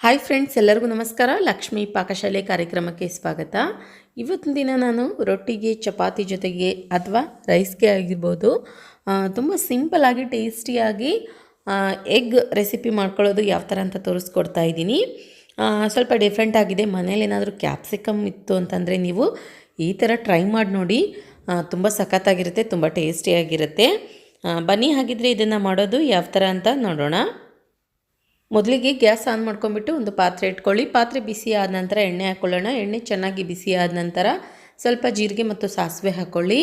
Hi friends ಎಲ್ಲರಿಗೂ ನಮಸ್ಕಾರ. ಲಕ್ಷ್ಮೀ ಪಾಕಶಾಲೆ ಕಾರ್ಯಕ್ರಮಕ್ಕೆ ಸ್ವಾಗತ. ಇವತ್ತಿನ ದಿನ ನಾನು ರೊಟ್ಟಿಗೆ, ಚಪಾತಿ ಜೊತೆಗೆ ಅಥವಾ ರೈಸ್ಗೆ ಆಗಿರ್ಬೋದು. ತುಂಬ ಸಿಂಪಲ್ಲಾಗಿ ಟೇಸ್ಟಿಯಾಗಿ ಎಗ್ ರೆಸಿಪಿ ಮಾಡ್ಕೊಳ್ಳೋದು ಯಾವ ಥರ ಅಂತ ತೋರಿಸ್ಕೊಡ್ತಾ ಇದ್ದೀನಿ. ಸ್ವಲ್ಪ ಡಿಫ್ರೆಂಟ್ ಆಗಿದೆ. ಮನೇಲಿ ಏನಾದರೂ ಕ್ಯಾಪ್ಸಿಕಮ್ ಇತ್ತು ಅಂತಂದರೆ ನೀವು ಈ ಥರ ಟ್ರೈ ಮಾಡಿ ನೋಡಿ. ತುಂಬ ಸಖತ್ತಾಗಿರುತ್ತೆ, ತುಂಬ ಟೇಸ್ಟಿಯಾಗಿರುತ್ತೆ ಬನ್ನಿ, ಹಾಗಿದ್ರೆ ಇದನ್ನು ಮಾಡೋದು ಯಾವ ಥರ ಅಂತ ನೋಡೋಣ. ಮೊದಲಿಗೆ ಗ್ಯಾಸ್ ಆನ್ ಮಾಡ್ಕೊಂಬಿಟ್ಟು ಒಂದು ಪಾತ್ರೆ ಇಟ್ಕೊಳ್ಳಿ. ಪಾತ್ರೆ ಬಿಸಿ ಆದ ನಂತರ ಎಣ್ಣೆ ಹಾಕ್ಕೊಳ್ಳೋಣ ಎಣ್ಣೆ ಚೆನ್ನಾಗಿ ಬಿಸಿ ಆದ ನಂತರ ಸ್ವಲ್ಪ ಜೀರಿಗೆ ಮತ್ತು ಸಾಸಿವೆ ಹಾಕ್ಕೊಳ್ಳಿ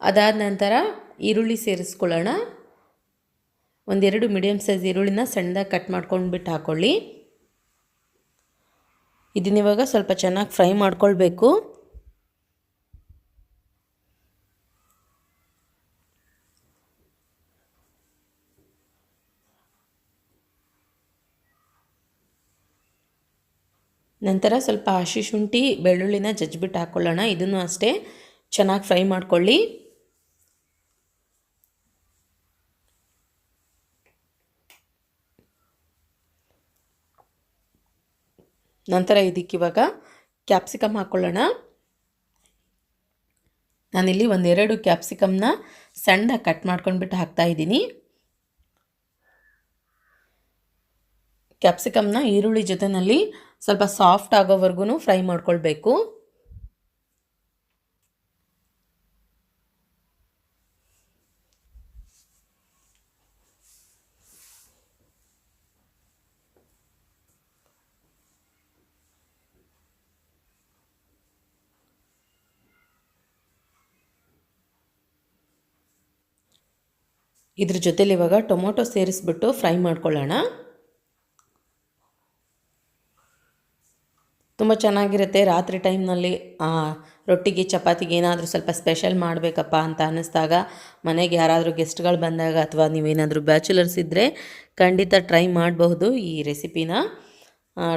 ಅದಾದ ನಂತರ ಈರುಳ್ಳಿ ಸೇರಿಸ್ಕೊಳ್ಳೋಣ. ಒಂದೆರಡು ಮೀಡಿಯಮ್ ಸೈಜ್ ಈರುಳ್ಳಿನ ಸಣ್ಣದಾಗಿ ಕಟ್ ಮಾಡ್ಕೊಂಡ್ಬಿಟ್ಟು ಹಾಕ್ಕೊಳ್ಳಿ ಇದನ್ನಿವಾಗ ಸ್ವಲ್ಪ ಚೆನ್ನಾಗಿ ಫ್ರೈ ಮಾಡ್ಕೊಳ್ಬೇಕು. ನಂತರ ಸ್ವಲ್ಪ ಹಸಿ ಶುಂಠಿ, ಬೆಳ್ಳುಳ್ಳಿನ ಜಜ್ಜಿಬಿಟ್ಟು ಹಾಕ್ಕೊಳ್ಳೋಣ ಇದನ್ನು ಅಷ್ಟೇ ಚೆನ್ನಾಗಿ ಫ್ರೈ ಮಾಡ್ಕೊಳ್ಳಿ. ನಂತರ ಇದಕ್ಕೆ ಇವಾಗ ಕ್ಯಾಪ್ಸಿಕಮ್ ಹಾಕ್ಕೊಳ್ಳೋಣ ನಾನಿಲ್ಲಿ ಒಂದೆರಡು ಕ್ಯಾಪ್ಸಿಕಮ್ನ ಸಣ್ಣ ಕಟ್ ಮಾಡ್ಕೊಂಡ್ಬಿಟ್ಟು ಹಾಕ್ತಾ ಕ್ಯಾಪ್ಸಿಕಮ್ನ ಈರುಳ್ಳಿ ಜೊತೆಯಲ್ಲಿ ಸ್ವಲ್ಪ ಸಾಫ್ಟ್ ಆಗೋವರೆಗೂ ಫ್ರೈ ಮಾಡ್ಕೊಳ್ಬೇಕು. ಇದ್ರ ಜೊತೆಲಿ ಇವಾಗ ಟೊಮೊಟೊ ಸೇರಿಸ್ಬಿಟ್ಟು ಫ್ರೈ ಮಾಡ್ಕೊಳ್ಳೋಣ. ತುಂಬ ಚೆನ್ನಾಗಿರುತ್ತೆ ರಾತ್ರಿ ಟೈಮ್ನಲ್ಲಿ ರೊಟ್ಟಿಗೆ, ಚಪಾತಿಗೆ ಏನಾದರೂ ಸ್ವಲ್ಪ ಸ್ಪೆಷಲ್ ಮಾಡಬೇಕಪ್ಪ ಅಂತ ಅನ್ನಿಸ್ದಾಗ ಮನೆಗೆ ಯಾರಾದರೂ ಗೆಸ್ಟ್ಗಳು ಬಂದಾಗ ಅಥವಾ ನೀವೇನಾದರೂ ಬ್ಯಾಚುಲರ್ಸ್ ಇದ್ದರೆ ಖಂಡಿತ ಟ್ರೈ ಮಾಡಬಹುದು ಈ ರೆಸಿಪಿನ.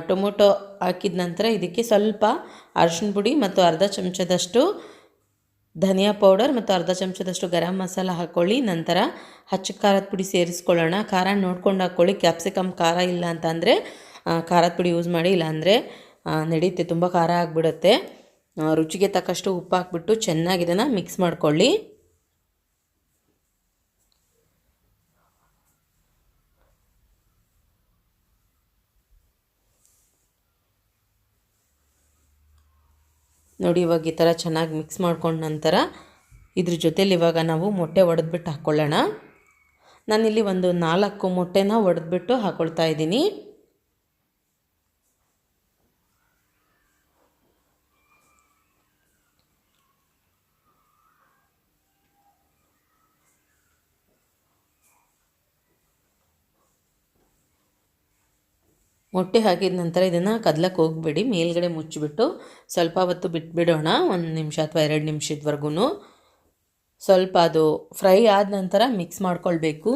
ಟೊಮೊಟೊ ಹಾಕಿದ ನಂತರ ಇದಕ್ಕೆ ಸ್ವಲ್ಪ ಅರಶಿನ ಪುಡಿ ಮತ್ತು ಅರ್ಧ ಚಮಚದಷ್ಟು ಧನಿಯಾ ಪೌಡರ್ ಮತ್ತು ಅರ್ಧ ಚಮಚದಷ್ಟು ಗರಂ ಮಸಾಲ ಹಾಕ್ಕೊಳ್ಳಿ. ನಂತರ ಹಚ್ಚ ಖಾರದ ಪುಡಿ ಸೇರಿಸ್ಕೊಳ್ಳೋಣ. ಖಾರ ನೋಡ್ಕೊಂಡು ಹಾಕ್ಕೊಳ್ಳಿ. ಕ್ಯಾಪ್ಸಿಕಮ್ ಖಾರ ಇಲ್ಲ ಅಂತಂದರೆ ಖಾರದ ಪುಡಿ ಯೂಸ್ ಮಾಡಿ. ಇಲ್ಲಾಂದರೆ ನಡೆಯುತ್ತೆ ತುಂಬ ಖಾರ ಆಗಿಬಿಡುತ್ತೆ. ರುಚಿಗೆ ತಕ್ಕಷ್ಟು ಉಪ್ಪು ಹಾಕ್ಬಿಟ್ಟು ಚೆನ್ನಾಗಿ ಇದನ್ನು ಮಿಕ್ಸ್ ಮಾಡ್ಕೊಳ್ಳಿ. ನೋಡಿ, ಇವಾಗ ಈ ಥರ ಚೆನ್ನಾಗಿ ಮಿಕ್ಸ್ ಮಾಡ್ಕೊಂಡ ನಂತರ ಇದ್ರ ಜೊತೇಲಿ ಇವಾಗ ನಾವು ಮೊಟ್ಟೆ ಒಡೆದ್ಬಿಟ್ಟು ಹಾಕ್ಕೊಳ್ಳೋಣ ನಾನಿಲ್ಲಿ ಒಂದು ನಾಲ್ಕು ಮೊಟ್ಟೆನ ಒಡೆದ್ಬಿಟ್ಟು ಹಾಕ್ಕೊಳ್ತಾ ಇದ್ದೀನಿ. ಮೊಟ್ಟೆ ಹಾಕಿದ ನಂತರ ಇದನ್ನು ಕದ್ಲಕ್ಕೆ ಹೋಗಬೇಡಿ. ಮೇಲ್ಗಡೆ ಮುಚ್ಚಿಬಿಟ್ಟು ಸ್ವಲ್ಪ ಹೊತ್ತು ಬಿಟ್ಬಿಡೋಣ ಒಂದು ನಿಮಿಷ ಅಥವಾ ಎರಡು ನಿಮಿಷದವರೆಗೂ ಸ್ವಲ್ಪ ಅದು ಫ್ರೈ ಆದ ನಂತರ ಮಿಕ್ಸ್ ಮಾಡ್ಕೊಳ್ಬೇಕು.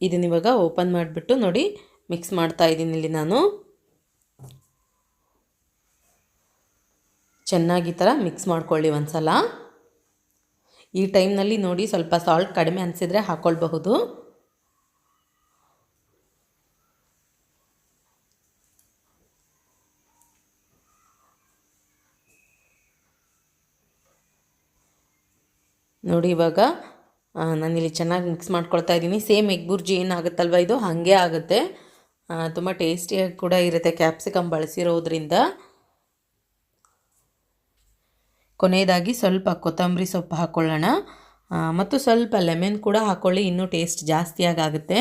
ಇದನ್ನ ಇವಾಗ ಓಪನ್ ಮಾಡಿಬಿಟ್ಟು ನೋಡಿ ಮಿಕ್ಸ್ ಮಾಡ್ತಾ ಇದ್ದೀನಿ ಇಲ್ಲಿ ನಾನು. ಚೆನ್ನಾಗಿ ಥರ ಮಿಕ್ಸ್ ಮಾಡ್ಕೊಳ್ಳಿ ಒಂದು ಸಲ ಈ ಟೈಮ್ನಲ್ಲಿ ನೋಡಿ ಸ್ವಲ್ಪ ಸಾಲ್ಟ್ ಕಡಿಮೆ ಅನಿಸಿದರೆ ಹಾಕ್ಕೊಳ್ಬಹುದು ನೋಡಿ ಇವಾಗ ನಾನಿಲ್ಲಿ ಚೆನ್ನಾಗಿ ಮಿಕ್ಸ್ ಮಾಡ್ಕೊಳ್ತಾ ಇದ್ದೀನಿ. ಸೇಮ್ ಎಗ್ ಬುರ್ಜಿ ಏನಾಗುತ್ತಲ್ವ ಇದು? ಹಾಗೆ ಆಗುತ್ತೆ. ತುಂಬ ಟೇಸ್ಟಿಯಾಗಿ ಕೂಡ ಇರುತ್ತೆ. ಕ್ಯಾಪ್ಸಿಕಮ್ ಬಳಸಿರೋದ್ರಿಂದ. ಕೊನೆಯದಾಗಿ ಸ್ವಲ್ಪ ಕೊತ್ತಂಬರಿ ಸೊಪ್ಪು ಹಾಕ್ಕೊಳ್ಳೋಣ ಮತ್ತು ಸ್ವಲ್ಪ ಲೆಮನ್ ಕೂಡ ಹಾಕ್ಕೊಳ್ಳಿ ಇನ್ನೂ ಟೇಸ್ಟ್ ಜಾಸ್ತಿಯಾಗಿ ಆಗುತ್ತೆ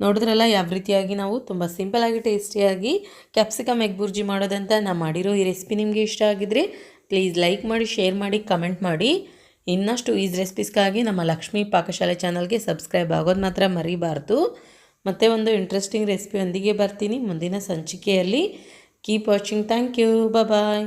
ನೋಡಿದ್ರಲ್ಲ, ಯಾವ ರೀತಿಯಾಗಿ ನಾವು ತುಂಬ ಸಿಂಪಲಾಗಿ ಟೇಸ್ಟಿಯಾಗಿ ಕ್ಯಾಪ್ಸಿಕಮ್ ಎಗ್ ಬುರ್ಜಿ ಮಾಡೋದಂತ ನಾನು ಮಾಡಿರೋ ಈ ರೆಸಿಪಿ ನಿಮಗೆ ಇಷ್ಟ ಆಗಿದ್ರೆ ಪ್ಲೀಸ್ ಲೈಕ್ ಮಾಡಿ ಶೇರ್ ಮಾಡಿ ಕಮೆಂಟ್ ಮಾಡಿ. ಇನ್ನಷ್ಟು ಈಸ್ ರೆಸಿಪೀಸ್ಗಾಗಿ ನಮ್ಮ ಲಕ್ಷ್ಮೀ ಪಾಕಶಾಲೆ ಚಾನಲ್ಗೆ ಸಬ್ಸ್ಕ್ರೈಬ್ ಆಗೋದು ಮಾತ್ರ ಮರಿಬಾರ್ದು. ಮತ್ತೆ ಒಂದು ಇಂಟ್ರೆಸ್ಟಿಂಗ್ ರೆಸಿಪಿಯೊಂದಿಗೆ ಬರ್ತೀನಿ. ಮುಂದಿನ ಸಂಚಿಕೆಯಲ್ಲಿ. Keep watching thank you bye